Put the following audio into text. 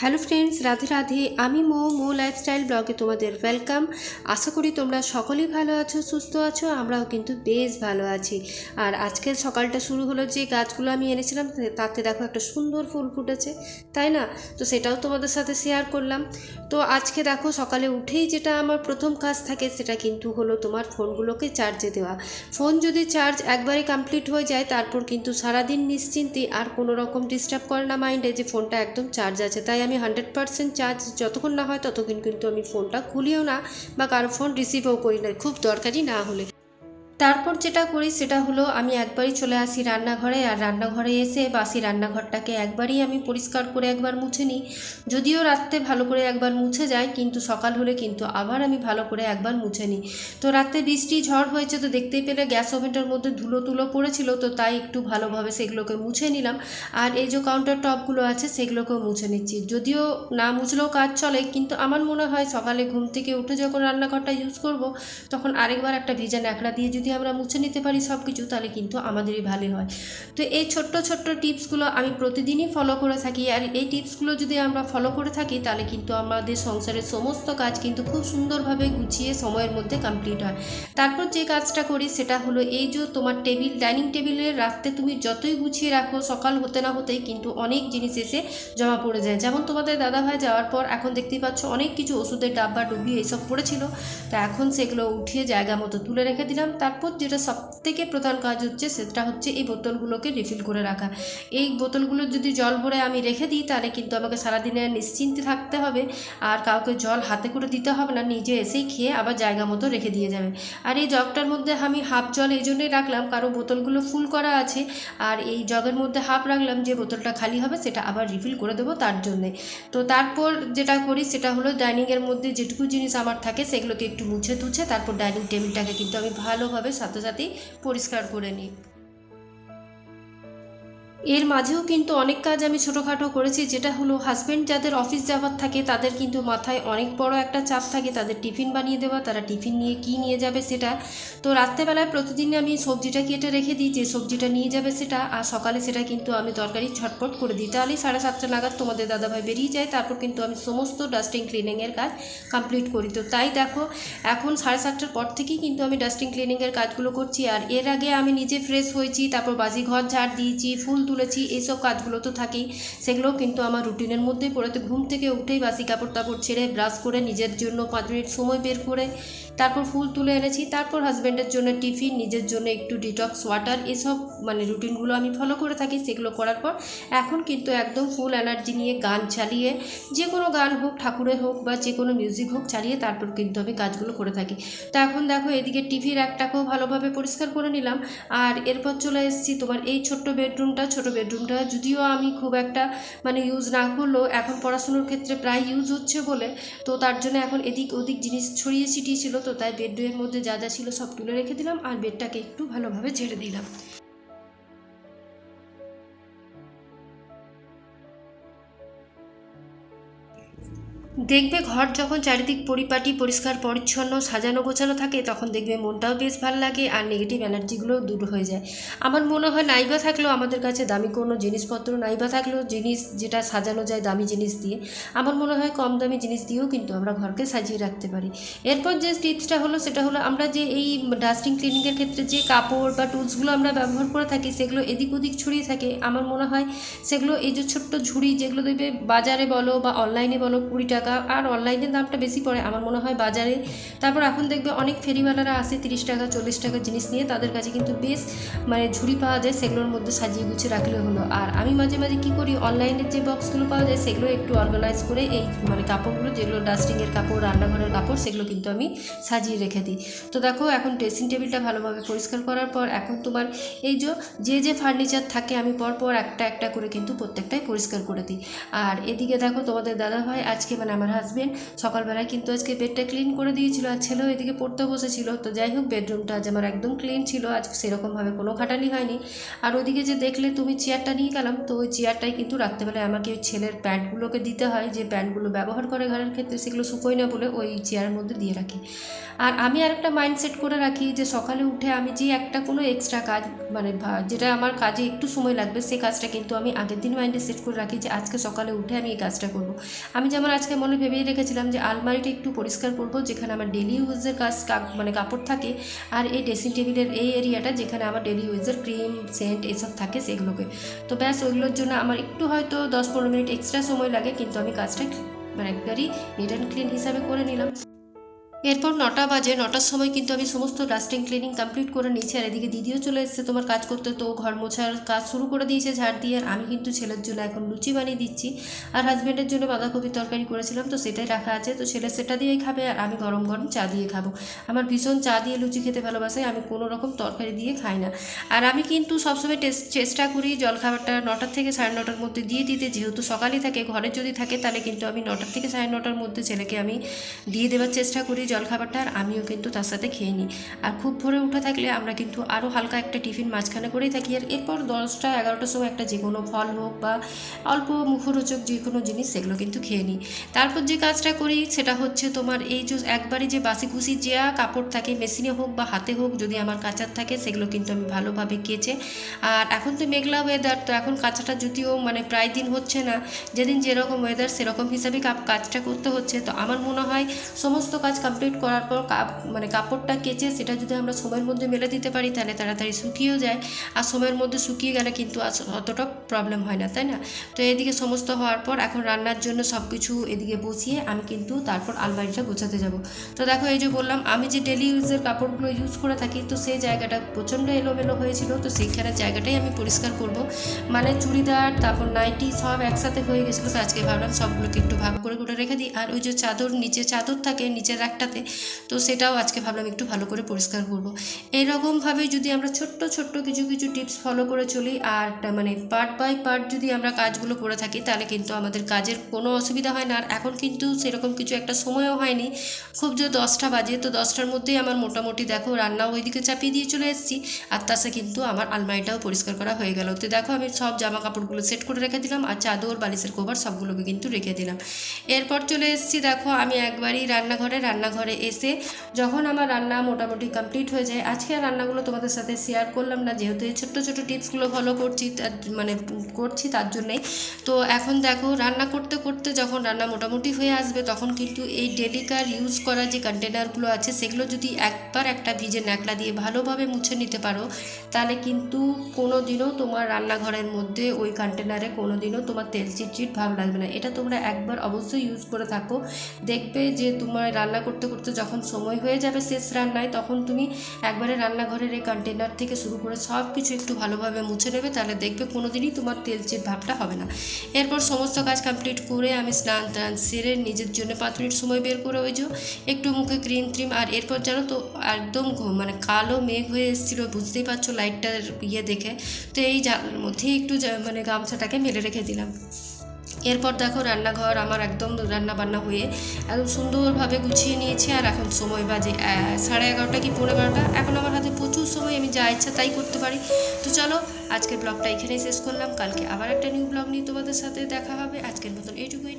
Hello friends, Radhe Radhe. আমি মো মো lifestyle ব্লগে তোমাদের ওয়েলকাম। আশা করি তোমরা সকলেই ভালো আছো, সুস্থ আছো, আমরাও কিন্তু বেশ ভালো আছি। আর আজকের সকালটা শুরু হলো যে গাছগুলো আমি এনেছিলাম তাতে দেখো একটা সুন্দর ফুল ফুটেছে, তাই না? তো সেটাও তোমাদের সাথে শেয়ার করলাম। তো আজকে দেখো সকালে উঠেই যেটা আমার প্রথম কাজ থাকে, সেটা কিন্তু হলো তোমার ফোনগুলোকে চার্জে দেওয়া। ফোন যদি চার্জ একবারে কমপ্লিট হয়ে যায়, তারপর কিন্তু সারাদিন নিশ্চিন্তে আর কোনো রকম ডিস্টার্ব করে না মাইন্ডে যে ফোনটা একদম চার্জ আছে, তাই আমি হান্ড্রেড পারসেন্ট চার্জ যতক্ষণ না হয় ততক্ষণ কিন্তু আমি ফোনটা খুলিও না বা কারও ফোন রিসিভও করি না। খুব দরকারি না হলে। তারপর যেটা করি সেটা হলো আমি একবারই চলে আসি রান্নাঘরে আর রান্নাঘরে এসে বাসি রান্নাঘরটাকে একবারই আমি পরিষ্কার করে একবার মুছে নিই। যদিও রাত্রে ভালো করে একবার মুছে যায়, কিন্তু সকাল হলে কিন্তু আবার আমি ভালো করে একবার মুছে নিই। তো রাত্রে বৃষ্টি ঝড় হয়েছে তো দেখতেই পেলে গ্যাস ওভেনটার মধ্যে ধুলো তুলো পড়েছিল, তো তাই একটু ভালোভাবে সেগুলোকে মুছে নিলাম। আর এই যে কাউন্টার টপগুলো আছে সেগুলোকেও মুছে নিচ্ছি। যদিও না মুছলেও কাজ চলে, কিন্তু আমার মনে হয় সকালে ঘুম থেকে উঠে যখন রান্নাঘরটা ইউজ করব, তখন আরেকবার একটা ভেজা ন্যাকড়া দিয়ে যদি আমরা মুছে নিতে পারি সব কিছু তাহলে কিন্তু আমাদেরই ভালো হয়। তো এই ছোট্ট ছোট্ট টিপসগুলো আমি প্রতিদিনই ফলো করে থাকি। আর এই টিপসগুলো যদি আমরা ফলো করে থাকি, তাহলে কিন্তু আমাদের সংসারের সমস্ত কাজ কিন্তু খুব সুন্দরভাবে গুছিয়ে সময়ের মধ্যে কমপ্লিট হয়। তারপর যে কাজটা করি, সেটা হলো এই যে তোমার টেবিল, ডাইনিং টেবিলের রাখতে তুমি যতই গুছিয়ে রাখো, সকাল হতে না হতেই কিন্তু অনেক জিনিস এসে জমা পড়ে যায়। যেমন তোমাদের দাদাভাই যাওয়ার পর এখন দেখতেই পাচ্ছ অনেক কিছু ওষুধের ডাব্বা, ডুবি এইসব পড়েছিল। তা এখন সেগুলো উঠিয়ে জায়গা মতো তুলে রেখে দিলাম। তারপর যেটা সব থেকে প্রধান কাজ হচ্ছে সেটা হচ্ছে এই বোতলগুলোকে রিফিল করে রাখা। এই বোতলগুলো যদি জল ভরে আমি রেখে দিই, তাহলে কিন্তু আমাকে সারাদিনে নিশ্চিন্তে থাকতে হবে। আর কাউকে জল হাতে করে দিতে হবে না, নিজে এসেই খেয়ে আবার জায়গা মতো রেখে দিয়ে যাবে। আর এই জগটার মধ্যে আমি হাফ জল এই জন্যই রাখলাম, কারণ বোতলগুলো ফুল করা আছে। আর এই জগের মধ্যে হাফ রাখলাম, যে বোতলটা খালি হবে সেটা আবার রিফিল করে দেবো তার জন্যে। তো তারপর যেটা করি, সেটা হলো ডাইনিংয়ের মধ্যে যেটুকু জিনিস আমার থাকে, সেগুলোকে একটু মুছে তুছে তারপর ডাইনিং টেবিলটাকে কিন্তু আমি ভালোভাবে সাথে সাথেই পরিষ্কার করে নিই। এর মাঝেও কিন্তু অনেক কাজ আমি ছোটোখাটো করেছি, যেটা হলো হাজব্যান্ড যাদের অফিস যাওয়ার থাকে, তাদের কিন্তু মাথায় অনেক বড় একটা চাপ থাকে, তাদের টিফিন বানিয়ে দেওয়া, তারা টিফিন নিয়ে কি নিয়ে যাবে সেটা। তো রাত্রেবেলায় প্রতিদিন আমি সবজিটা কেটে রেখে দিই, যে সবজিটা নিয়ে যাবে সেটা, আর সকালে সেটা কিন্তু আমি তরকারি ছটপট করে দিই। তাহলেই সাড়ে সাতটা নাগাদ তোমাদের দাদাভাই বেরিয়ে যায়, তারপর কিন্তু আমি সমস্ত ডাস্টিং ক্লিনিংয়ের কাজ কমপ্লিট করি। তো তাই দেখো, এখন সাড়ে সাতটার পর থেকেই কিন্তু আমি ডাস্টিং ক্লিনিংয়ের কাজগুলো করছি, আর এর আগে আমি নিজে ফ্রেশ হয়েছি, তারপর বাজি ঘর ঝাড় দিয়েছি, ফুল তুলেছি, এইসব কাজগুলো তো থাকেই। সেগুলোও কিন্তু আমার রুটিনের মধ্যেই পড়েতে ঘুম থেকে উঠেই বাসি কাপড় টাপড় ছেড়ে, ব্রাশ করে, নিজের জন্য পাঁচ মিনিট সময় বের করে তারপর ফুল তুলে এনেছি। তারপর হাজব্যান্ডের জন্য টিফিন, নিজের জন্য একটু ডিটক্স ওয়াটার এসব মানে রুটিনগুলো আমি ফলো করে থাকি সেগুলো করার পর এখন কিন্তু একদম ফুল এনার্জি নিয়ে গান চালিয়ে, যে কোনো গান হোক, ঠাকুরের হোক বা যে কোনো মিউজিক হোক চালিয়ে তারপর কিন্তু আমি কাজগুলো করে থাকি। তো এখন দেখো এদিকে টিভির একটাকেও ভালোভাবে পরিষ্কার করে নিলাম। আর এরপর চলে এসেছি তোমার এই ছোট্ট বেডরুমটা ছোট বেডরুমটা যদিও আমি খুব একটা মানে ইউজ না করলেও এখন পড়াশুনোর ক্ষেত্রে প্রায় ইউজ হচ্ছে বলে। তো তার জন্য এখন এদিক ওদিক জিনিস ছড়িয়ে ছিটিয়ে ছিল। তো তাই ডুয়ের মধ্যে যা যা ছিল সব তুলে রেখে দিলাম আর বেডটাকে একটু ভালোভাবে ঝেড়ে দিলাম। দেখবে ঘর যখন চারিদিক পরিপাটি, পরিষ্কার, পরিচ্ছন্ন, সাজানো, গোছানো থাকে, তখন দেখবে মনটাও বেশ ভালো লাগে আর নেগেটিভ এনার্জিগুলোও দূর হয়ে যায়। আমার মনে হয় নাইবা থাকলেও আমাদের কাছে দামি কোনো জিনিসপত্র, নাইবা থাকলেও জিনিস যেটা সাজানো যায় দামি জিনিস দিয়ে, আমার মনে হয় কম দামি জিনিস দিয়েও কিন্তু আমরা ঘরকে সাজিয়ে রাখতে পারি। এরপর যে টিপসটা হলো, সেটা হলো আমরা যে এই ডাস্টিং ক্লিনিংয়ের ক্ষেত্রে যে কাপড় বা টুলসগুলো আমরা ব্যবহার করে থাকি, সেগুলো এদিক ওদিক ছড়িয়ে থাকে। আমার মনে হয় সেগুলো এই যে ছোট্ট ঝুড়ি, যেগুলো দেখবে বাজারে বলো বা অনলাইনে বলো কুড়ি টাকা আর অনলাইনের দামটা বেশি পড়ে, আমার মনে হয় বাজারে। তারপর এখন দেখবে অনেক ফেরিওয়ালারা আসে তিরিশ টাকা, চল্লিশ টাকা জিনিস নিয়ে। তাদের কাছে কিন্তু বেশ মানে ঝুড়ি পাওয়া যায়, সেগুলোর মধ্যে সাজিয়ে গুছিয়ে রাখলে হলো। আর আমি মাঝে মাঝে কী করি অনলাইনের যে বক্সগুলো পাওয়া যায়, সেগুলো একটু অর্গানাইজ করে এই মানে কাপড়গুলো, যেগুলো ডাস্টিংয়ের কাপড়, রান্নাঘরের কাপড়, সেগুলো কিন্তু আমি সাজিয়ে রেখে দিই। তো দেখো, এখন ড্রেসিং টেবিলটা ভালোভাবে পরিষ্কার করার পর এখন তোমার এই যে যে যে ফার্নিচার থাকে, আমি পর পর একটা একটা করে কিন্তু প্রত্যেকটাই পরিষ্কার করে দিই। আর এদিকে দেখো তোমাদের দাদা ভাই আজকে মানে আমার হাজবেন্ড সকালবেলায় কিন্তু আজকে বেডটা ক্লিন করে দিয়েছিল আর ছেলেও এদিকে পড়তে বসেছিল। তো যাই হোক বেডরুমটা আজ আমার একদম ক্লিন ছিল, আজ সেরকমভাবে কোনো খাটালি হয়নি। আর ওদিকে যে দেখলে তুমি চেয়ারটা নিয়ে গেলাম, তো ওই চেয়ারটাই কিন্তু রাত্রেবেলায় আমাকে ওই ছেলের প্যান্টগুলোকে দিতে হয়, যে প্যান্টগুলো ব্যবহার করে ঘরের ক্ষেত্রে সেগুলো শুকোয় না বলে ওই চেয়ারের মধ্যে দিয়ে রাখি। আর আমি আরেকটা মাইন্ডসেট করে রাখি যে সকালে উঠে আমি যে একটা কোনো এক্সট্রা কাজ মানে যেটা আমার কাজে একটু সময় লাগবে সেই কাজটা কিন্তু আমি আগের দিন মাইন্ডে সেট করে রাখি যে আজকে সকালে উঠে আমি এই কাজটা করব। আমি যেমন আজকে মনে ভেবেই রেখেছিলাম যে আলমারিটা একটু পরিষ্কার করব, যেখানে আমার ডেলি ইউজের কাজ মানে কাপড় থাকে, আর এই ড্রেসিং টেবিলের এই এরিয়াটা যেখানে আমার ডেলি ইউজের ক্রিম সেন্ট এসব থাকে সেগুলোকে। তো ব্যাস, ওইগুলোর জন্য আমার একটু হয়তো দশ পনেরো মিনিট এক্সট্রা সময় লাগে, কিন্তু আমি কাজটা মানে একবারই নিট অ্যান্ড ক্লিন হিসাবে করে নিলাম। এরপর নটা বাজে, নটার সময় কিন্তু আমি সমস্ত ডাস্টিং ক্লিনিং কমপ্লিট করে নিয়েছি। আর এদিকে দিদিও চলে এসেছে তোমার কাজ করতে, তো ঘর মোছার কাজ শুরু করে দিয়েছে ঝাড় দিয়ে। আর আমি কিন্তু ছেলের জন্য এখন লুচি বানিয়ে দিচ্ছি। আর হাজব্যান্ডের জন্য বাঁধাকপির তরকারি করেছিলাম, তো সেটাই রাখা আছে। তো ছেলে সেটা দিয়েই খাবে আর আমি গরম গরম চা দিয়ে খাব। আমার ভীষণ চা দিয়ে লুচি খেতে ভালোবাসে, আমি কোনো রকম তরকারি দিয়ে খাই না। আর আমি কিন্তু সবসময় চেষ্টা করি জলখাবারটা নটার থেকে সাড়ে নটার মধ্যে দিয়ে দিতে। যেহেতু সকালে থাকে, ঘরে যদি থাকে, তাহলে কিন্তু আমি নটার থেকে সাড়ে নটার মধ্যে ছেলেকে আমি দিয়ে দেওয়ার চেষ্টা করি জলখাবারটা আর আমিও কিন্তু তার সাথে খেয়ে নিই। আর খুব ভোরে উঠে থাকলে আমরা কিন্তু আরও হালকা একটা টিফিন মাঝখানে করেই থাকি। আর এরপর দশটা, এগারোটার সময় একটা যে কোনো ফল হোক বা অল্প মুখরোচক যে কোনো জিনিস, সেগুলো কিন্তু খেয়ে নিই। তারপর যে কাজটা করি, সেটা হচ্ছে তোমার এই যে একবারে যে বাসি কুসি যে কাপড় থাকে, মেশিনে হোক বা হাতে হোক, যদি আমার কাঁচার থাকে, সেগুলো কিন্তু আমি ভালোভাবে কেচে, আর এখন তো মেঘলা ওয়েদার তো এখন কাঁচাটা যদিও মানে প্রায় দিন হচ্ছে না, যেদিন যেরকম ওয়েদার সেরকম হিসাবে কাজটা করতে হচ্ছে। তো আমার মনে হয় সমস্ত কাজ কমপ্লিট করার পর কাপ মানে কাপড়টা কেচে সেটা যদি আমরা সময়ের মধ্যে মেলে দিতে পারি, তাহলে তাড়াতাড়ি শুকিয়েও যায়। আর সময়ের মধ্যে শুকিয়ে গেলে কিন্তু অতটা প্রবলেম হয় না, তাই না? তো এদিকে সমস্ত হওয়ার পর এখন রান্নার জন্য সব কিছু এদিকে বসিয়ে আমি কিন্তু তারপর আলমারিটা গোছাতে যাব। তো দেখো এই যে বললাম, আমি যে ডেলি ইউজের কাপড়গুলো ইউজ করে থাকি, তো সেই জায়গাটা প্রচণ্ড এলোমেলো হয়েছিল, তো সেইখানে জায়গাটাই আমি পরিষ্কার করব। মানে চুড়িদার, তারপর নাইটি সব একসাথে হয়ে গেছিল, তো আজকে ভাবলাম সবগুলোকে একটু ভাগ করে করে রেখে দিই। আর ওই যে চাদর, নিচে চাদর থাকে, নিচের একটাতে তো সেটাও আজকে ভাবলাম একটু ভালো করে পরিষ্কার করব। এইরকমভাবে যদি আমরা ছোট্ট ছোট্ট কিছু কিছু টিপস ফলো করে চলি আর মানে পার্ট বাই পার্ট যদি আমরা কাজগুলো করে থাকি তাহলে কিন্তু আমাদের কাজের কোনো অসুবিধা হয় না। আর এখন কিন্তু সেরকম কিছু একটা সময়ও হয়নি। খুব যে দশটা বাজে, তো দশটার মধ্যেই আমার মোটামুটি দেখো রান্না ওইদিকে চাপিয়ে দিয়ে চলে এসেছি। আর তার সাথে কিন্তু আমার আলমারিটাও পরিষ্কার করা হয়ে গেল। তো দেখো আমি সব জামা কাপড়গুলো সেট করে রেখে দিলাম আর চাদর, বালিশের কভার সবগুলোকে কিন্তু রেখে দিলাম। এরপর চলে এসেছি দেখো আমি একবারই রান্নাঘরে রান্নাঘরে এসে যখন আমার রান্না মোটামুটি কমপ্লিট হয়ে যায়, আজকে রান্নাগুলো তোমাদের সাথে শেয়ার করলাম না। যেহেতু এই ছোট্ট ছোট্ট টিপসগুলো ফলো করছি মানে করছি তার জন্যেই। তো এখন দেখো, রান্না করতে করতে যখন রান্না মোটামুটি হয়ে আসবে, তখন কিন্তু এই ডেলিকার ইউজ করা যে কন্টেনারগুলো আছে, সেগুলো যদি একবার একটা ভিজে ন্যাকড়া দিয়ে ভালোভাবে মুছে নিতে পারো, তাহলে কিন্তু কোনো দিনও তোমার রান্নাঘরের মধ্যে ওই কন্টেনারে কোনো দিনও তোমার তেল চিটচিট ভাব লাগবে না। এটা তোমরা একবার অবশ্যই ইউজ করে থাকো। দেখবে যে তোমার রান্না করতে করতে করতে যখন সময় হয়ে যাবে শেষ রান্নায়, তখন তুমি একবারে রান্নাঘরের এই কন্টেনার থেকে শুরু করে সব কিছু একটু ভালোভাবে মুছে নেবে, তাহলে দেখবে কোনো দিনই তোমার তেল চিট ভাবটা হবে না। এরপর সমস্ত কাজ কমপ্লিট করে আমি স্নান টান সেরে নিজের জন্য পাঁচ মিনিট সময় বের করে ওই যে একটু মুখে ক্রিম ট্রিম, আর এরপর জানো তো একদম মানে কালো মেঘ হয়ে এসেছিল, বুঝতেই পারছ লাইটটার ইয়ে দেখে। তো এই মধ্যেই একটু মানে গামছাটাকে মেলে রেখে দিলাম। এরপর দেখো রান্নাঘর আমার একদম রান্না বান্না হয়ে একদম সুন্দরভাবে গুছিয়ে নিয়েছি, আর এখন সময় বাজে সাড়ে এগারোটা কি পৌনে বারোটা? এখন আমার হাতে প্রচুর সময়, আমি যা ইচ্ছা তাই করতে পারি। তো চলো, আজকের ব্লগটা এখানেই শেষ করলাম। কালকে আবার একটা নিউ ব্লগ নিয়ে তোমাদের সাথে দেখা হবে। আজকের মতন এইটুকুই।